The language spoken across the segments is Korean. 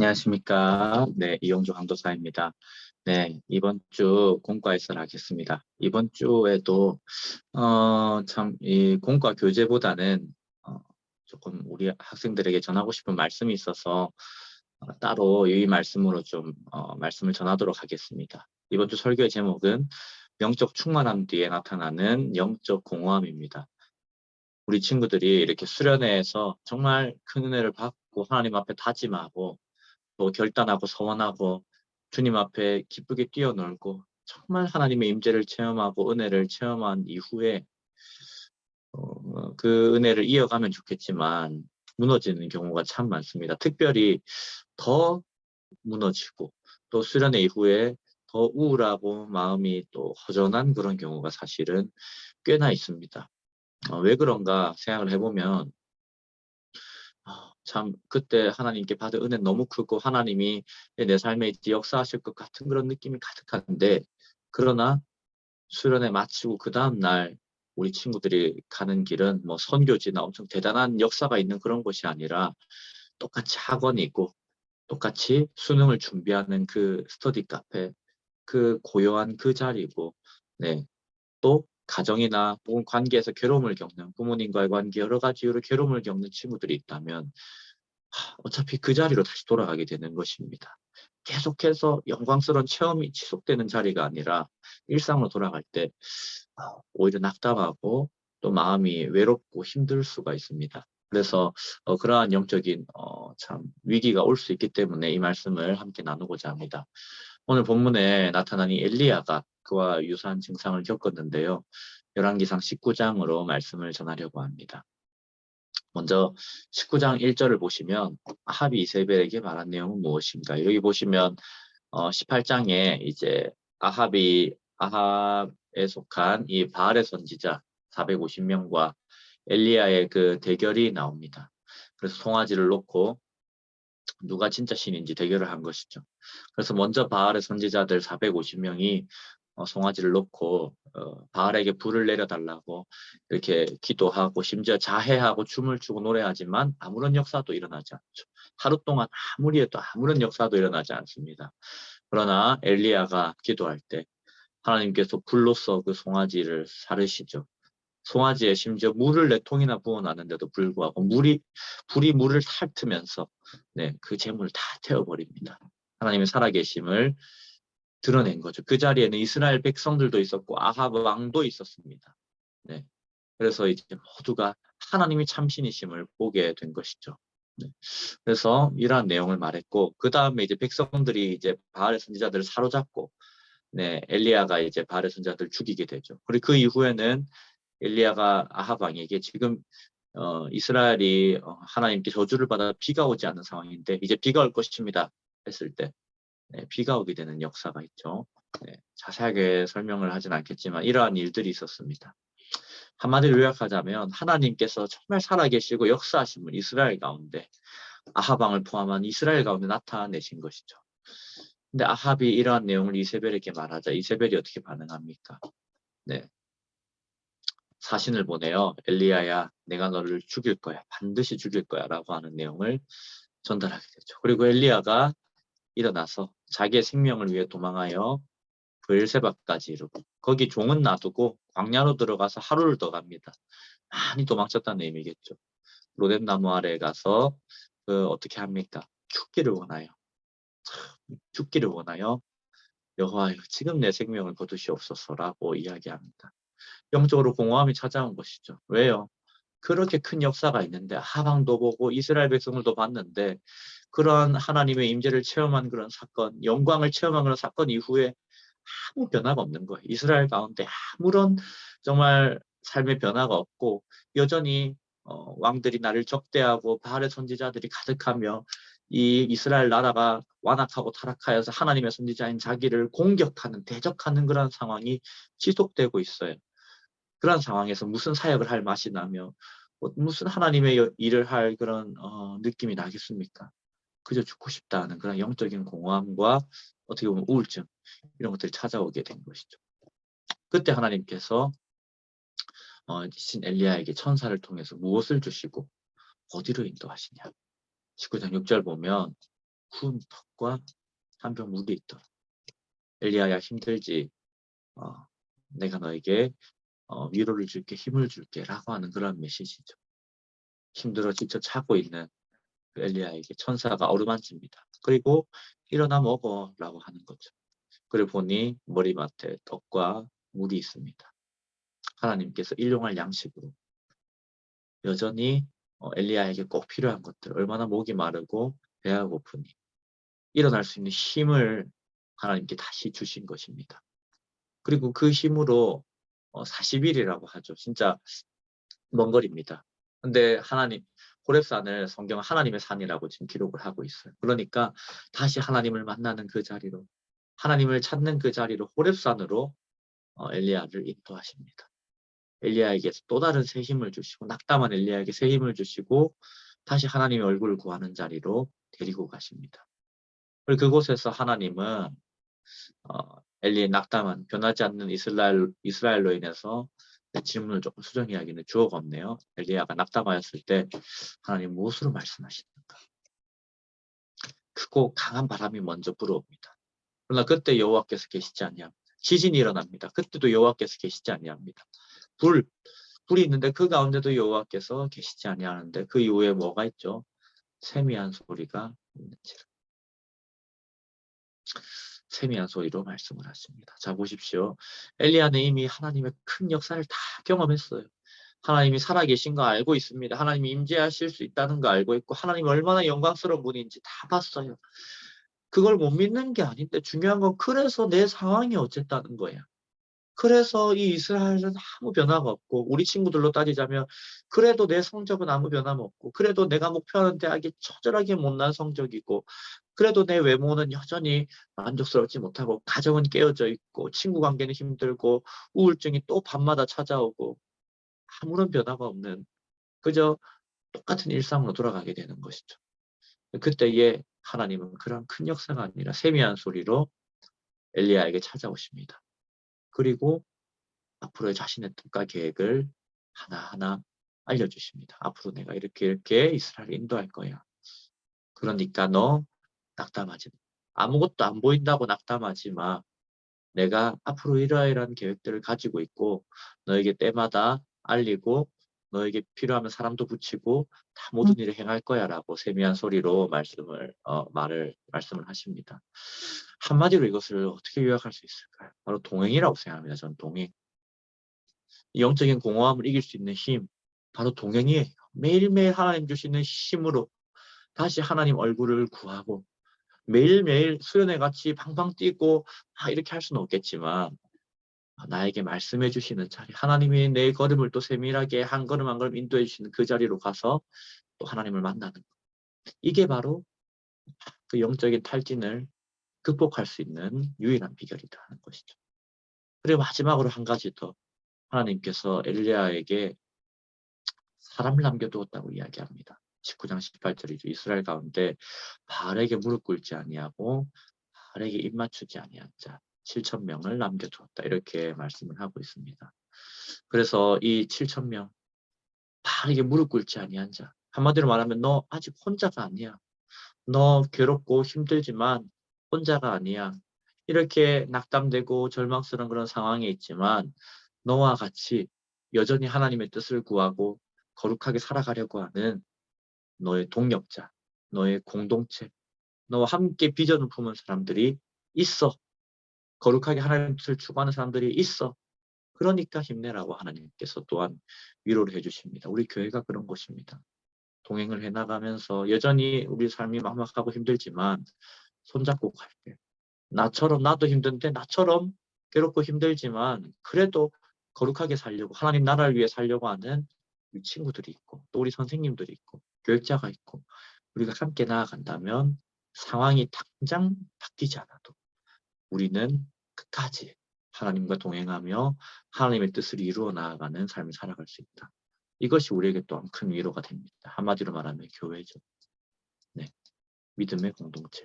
안녕하십니까. 네, 이용주 강도사입니다. 네, 이번 주 공과에서 하겠습니다. 이번 주에도, 어, 참, 이 공과 교재보다는, 어, 조금 우리 학생들에게 전하고 싶은 말씀이 있어서, 어, 따로 이 말씀으로 좀, 어, 말씀을 전하도록 하겠습니다. 이번 주 설교의 제목은 영적 충만함 뒤에 나타나는 영적 공허함입니다. 우리 친구들이 이렇게 수련회에서 정말 큰 은혜를 받고 하나님 앞에 다짐하고 또 결단하고 서원하고 주님 앞에 기쁘게 뛰어놀고 정말 하나님의 임재를 체험하고 은혜를 체험한 이후에 어, 그 은혜를 이어가면 좋겠지만 무너지는 경우가 참 많습니다. 특별히 더 무너지고 또 수련회 이후에 더 우울하고 마음이 또 허전한 그런 경우가 사실은 꽤나 있습니다. 어, 왜 그런가 생각을 해보면 아, 참 그때 하나님께 받은 은혜 너무 크고 하나님이 내 삶에 역사하실 것 같은 그런 느낌이 가득한데 그러나 수련회 마치고 그 다음날 우리 친구들이 가는 길은 뭐 선교지나 엄청 대단한 역사가 있는 그런 곳이 아니라 똑같이 학원이 있고 똑같이 수능을 준비하는 그 스터디 카페 그 고요한 그 자리고 네. 또 가정이나 혹은 관계에서 괴로움을 겪는 부모님과의 관계 여러 가지 이유로 괴로움을 겪는 친구들이 있다면 하, 어차피 그 자리로 다시 돌아가게 되는 것입니다. 계속해서 영광스러운 체험이 지속되는 자리가 아니라 일상으로 돌아갈 때 아, 오히려 낙담하고 또 마음이 외롭고 힘들 수가 있습니다. 그래서 어, 그러한 영적인 어, 참 위기가 올 수 있기 때문에 이 말씀을 함께 나누고자 합니다. 오늘 본문에 나타난 이 엘리야가 그와 유사한 증상을 겪었는데요. 열왕기상 19장으로 말씀을 전하려고 합니다. 먼저 19장 1절을 보시면 아합이 이세벨에게 말한 내용은 무엇인가? 여기 보시면 어, 18장에 이제 아합이 아합에 속한 이 바알의 선지자 450명과 엘리야의 그 대결이 나옵니다. 그래서 송아지를 놓고 누가 진짜 신인지 대결을 한 것이죠. 그래서 먼저 바알의 선지자들 450명이 어, 송아지를 놓고 어, 바알에게 불을 내려달라고 이렇게 기도하고 심지어 자해하고 춤을 추고 노래하지만 아무런 역사도 일어나지 않죠. 하루 동안 아무리 해도 아무런 역사도 일어나지 않습니다. 그러나 엘리야가 기도할 때 하나님께서 불로써 그 송아지를 사르시죠. 송아지에 심지어 물을 네 통이나 부어놨는데도 불구하고 물이 불이 물을 핥으면서 네, 그 재물을 다 태워버립니다. 하나님의 살아계심을 드러낸 거죠. 그 자리에는 이스라엘 백성들도 있었고 아합 왕도 있었습니다. 네. 그래서 이제 모두가 하나님이 참신이심을 보게 된 것이죠. 네. 그래서 이러한 내용을 말했고 그 다음에 이제 백성들이 이제 바알의 선지자들을 사로잡고 네 엘리야가 이제 바알의 선지자들을 죽이게 되죠. 그리고 그 이후에는 엘리야가 아합 왕에게 지금 어, 이스라엘이 어, 하나님께 저주를 받아 비가 오지 않는 상황인데 이제 비가 올 것입니다 했을 때 네, 비가 오게 되는 역사가 있죠. 네, 자세하게 설명을 하진 않겠지만 이러한 일들이 있었습니다. 한마디로 요약하자면 하나님께서 정말 살아계시고 역사하신 분 이스라엘 가운데 아합왕을 포함한 이스라엘 가운데 나타내신 것이죠. 근데 아합이 이러한 내용을 이세벨에게 말하자 이세벨이 어떻게 반응합니까? 네. 사신을 보내요. 엘리야야 내가 너를 죽일 거야. 반드시 죽일 거야 라고 하는 내용을 전달하게 되죠. 그리고 엘리야가 일어나서 자기의 생명을 위해 도망하여 브엘세바까지 이르고 거기 종은 놔두고 광야로 들어가서 하루를 더 갑니다. 많이 도망쳤다는 의미겠죠. 로뎀나무 아래에 가서 그 어떻게 합니까? 죽기를 원하여. 죽기를 원하여 여호와여 지금 내 생명을 거두시옵소서라고 이야기합니다. 영적으로 공허함이 찾아온 것이죠. 왜요? 그렇게 큰 역사가 있는데 하방도 보고 이스라엘 백성들도 봤는데 그런 하나님의 임재를 체험한 그런 사건, 영광을 체험한 그런 사건 이후에 아무 변화가 없는 거예요. 이스라엘 가운데 아무런 정말 삶의 변화가 없고 여전히 어, 왕들이 나를 적대하고 바알의 선지자들이 가득하며 이 이스라엘 나라가 완악하고 타락하여서 하나님의 선지자인 자기를 공격하는 대적하는 그런 상황이 지속되고 있어요. 그런 상황에서 무슨 사역을 할 맛이 나며 뭐 무슨 하나님의 일을 할 그런 어, 느낌이 나겠습니까? 그저 죽고 싶다는 그런 영적인 공허함과 어떻게 보면 우울증 이런 것들이 찾아오게 된 것이죠. 그때 하나님께서 어, 신 엘리야에게 천사를 통해서 무엇을 주시고 어디로 인도하시냐. 19장 6절 보면 구운 턱과 한 병 물이 있더라. 엘리야야 힘들지. 어, 내가 너에게 어, 위로를 줄게, 힘을 줄게 라고 하는 그런 메시지죠. 힘들어 지쳐 자고 있는 그 엘리야에게 천사가 어루만집니다. 그리고 일어나 먹어라고 하는 거죠. 그리고 보니 머리맡에 떡과 물이 있습니다. 하나님께서 일용할 양식으로 여전히 어, 엘리야에게 꼭 필요한 것들 얼마나 목이 마르고 배가 고프니 일어날 수 있는 힘을 하나님께 다시 주신 것입니다. 그리고 그 힘으로 어, 40일이라고 하죠. 진짜 먼 거리입니다. 근데 하나님 호렙산을 성경 하나님의 산이라고 지금 기록을 하고 있어요. 그러니까 다시 하나님을 만나는 그 자리로 하나님을 찾는 그 자리로 호렙산으로 어, 엘리야를 인도하십니다. 엘리야에게 또 다른 새 힘을 주시고 낙담한 엘리야에게 새 힘을 주시고 다시 하나님의 얼굴을 구하는 자리로 데리고 가십니다. 그리고 그곳에서 하나님은 어, 엘리의 낙담한 변하지 않는 이스라엘 이스라엘로 인해서 내 질문을 조금 수정해야겠네 주어가 없네요. 엘리야가 낙담하였을 때 하나님 무엇으로 말씀하시는가? 크고 강한 바람이 먼저 불어옵니다. 그러나 그때 여호와께서 계시지 아니합니다. 지진이 일어납니다. 그때도 여호와께서 계시지 아니합니다. 불 불이 있는데 그 가운데도 여호와께서 계시지 아니하는데 그 이후에 뭐가 있죠? 세미한 소리가 있는지라. 세미한 소리로 말씀을 하십니다. 자 보십시오. 엘리야는 이미 하나님의 큰 역사를 다 경험했어요. 하나님이 살아계신 거 알고 있습니다. 하나님이 임재하실 수 있다는 거 알고 있고 하나님이 얼마나 영광스러운 분인지 다 봤어요. 그걸 못 믿는 게 아닌데 중요한 건 그래서 내 상황이 어쨌다는 거야. 그래서 이 이스라엘은 아무 변화가 없고 우리 친구들로 따지자면 그래도 내 성적은 아무 변함 없고 그래도 내가 목표하는 대학이 처절하게 못난 성적이고 그래도 내 외모는 여전히 만족스럽지 못하고 가정은 깨어져 있고 친구 관계는 힘들고 우울증이 또 밤마다 찾아오고 아무런 변화가 없는 그저 똑같은 일상으로 돌아가게 되는 것이죠. 그때에 하나님은 그런 큰 역사가 아니라 세미한 소리로 엘리야에게 찾아오십니다. 그리고 앞으로의 자신의 뜻과 계획을 하나하나 알려주십니다. 앞으로 내가 이렇게 이렇게 이스라엘을 인도할 거야. 그러니까 너 낙담하지 마. 아무것도 안 보인다고 낙담하지 마. 내가 앞으로 이러이러한 계획들을 가지고 있고 너에게 때마다 알리고 너에게 필요하면 사람도 붙이고 다 모든 일을 행할 거야라고 세미한 소리로 말씀을 어, 말을 말씀을 하십니다. 한마디로 이것을 어떻게 요약할 수 있을까요? 바로 동행이라고 생각합니다. 저는 동행. 영적인 공허함을 이길 수 있는 힘, 바로 동행이에요. 매일매일 하나님 주시는 힘으로 다시 하나님 얼굴을 구하고 매일매일 수련회 같이 팡팡 뛰고 아, 이렇게 할 수는 없겠지만 나에게 말씀해 주시는 자리, 하나님이 내 걸음을 또 세밀하게 한 걸음 한 걸음 인도해 주시는 그 자리로 가서 또 하나님을 만나는 것. 이게 바로 그 영적인 탈진을 극복할 수 있는 유일한 비결이다 하는 것이죠. 그리고 마지막으로 한 가지 더 하나님께서 엘리야에게 사람을 남겨두었다고 이야기합니다. 19장 18절이죠. 이스라엘 가운데 바알에게 무릎 꿇지 아니하고 바알에게 입 맞추지 아니한 자 7천 명을 남겨두었다. 이렇게 말씀을 하고 있습니다. 그래서 이 7천 명 바알에게 무릎 꿇지 아니한 자 한마디로 말하면 너 아직 혼자가 아니야. 너 괴롭고 힘들지만 혼자가 아니야. 이렇게 낙담되고 절망스러운 그런 상황에 있지만 너와 같이 여전히 하나님의 뜻을 구하고 거룩하게 살아가려고 하는 너의 동력자, 너의 공동체, 너와 함께 비전을 품은 사람들이 있어. 거룩하게 하나님의 뜻을 추구하는 사람들이 있어. 그러니까 힘내라고 하나님께서 또한 위로를 해주십니다. 우리 교회가 그런 곳입니다. 동행을 해나가면서 여전히 우리 삶이 막막하고 힘들지만 손잡고 갈게. 나처럼 나도 힘든데 나처럼 괴롭고 힘들지만 그래도 거룩하게 살려고 하나님 나라를 위해 살려고 하는 우리 친구들이 있고 또 우리 선생님들이 있고 교육자가 있고 우리가 함께 나아간다면 상황이 당장 바뀌지 않아도 우리는 끝까지 하나님과 동행하며 하나님의 뜻을 이루어 나아가는 삶을 살아갈 수 있다. 이것이 우리에게 또한 큰 위로가 됩니다. 한마디로 말하면 교회죠. 네. 믿음의 공동체.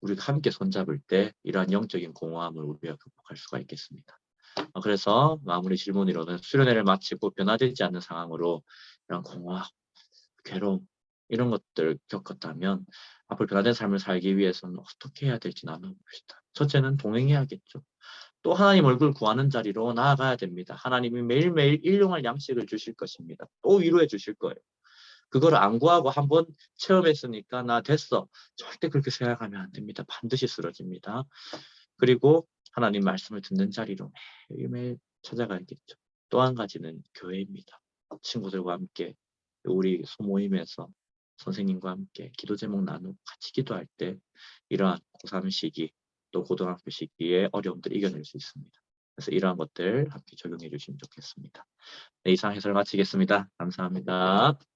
우리가 함께 손잡을 때 이러한 영적인 공허함을 우리가 극복할 수가 있겠습니다. 어, 그래서 마무리 질문으로는 수련회를 마치고 변화되지 않는 상황으로 이런 공허, 괴로움, 이런 것들 겪었다면 앞으로 변화된 삶을 살기 위해서는 어떻게 해야 될지 나눠봅시다. 첫째는 동행해야겠죠. 또 하나님 얼굴 구하는 자리로 나아가야 됩니다. 하나님이 매일매일 일용할 양식을 주실 것입니다. 또 위로해 주실 거예요. 그걸 안 구하고 한번 체험했으니까 나 됐어. 절대 그렇게 생각하면 안 됩니다. 반드시 쓰러집니다. 그리고 하나님 말씀을 듣는 자리로 매일매일 찾아가야겠죠. 또 한 가지는 교회입니다. 친구들과 함께 우리 소모임에서 선생님과 함께 기도 제목 나누고 같이 기도할 때 이러한 고3 시기 또 고등학교 시기의 어려움들을 이겨낼 수 있습니다. 그래서 이러한 것들 함께 적용해 주시면 좋겠습니다. 네, 이상 해설 마치겠습니다. 감사합니다.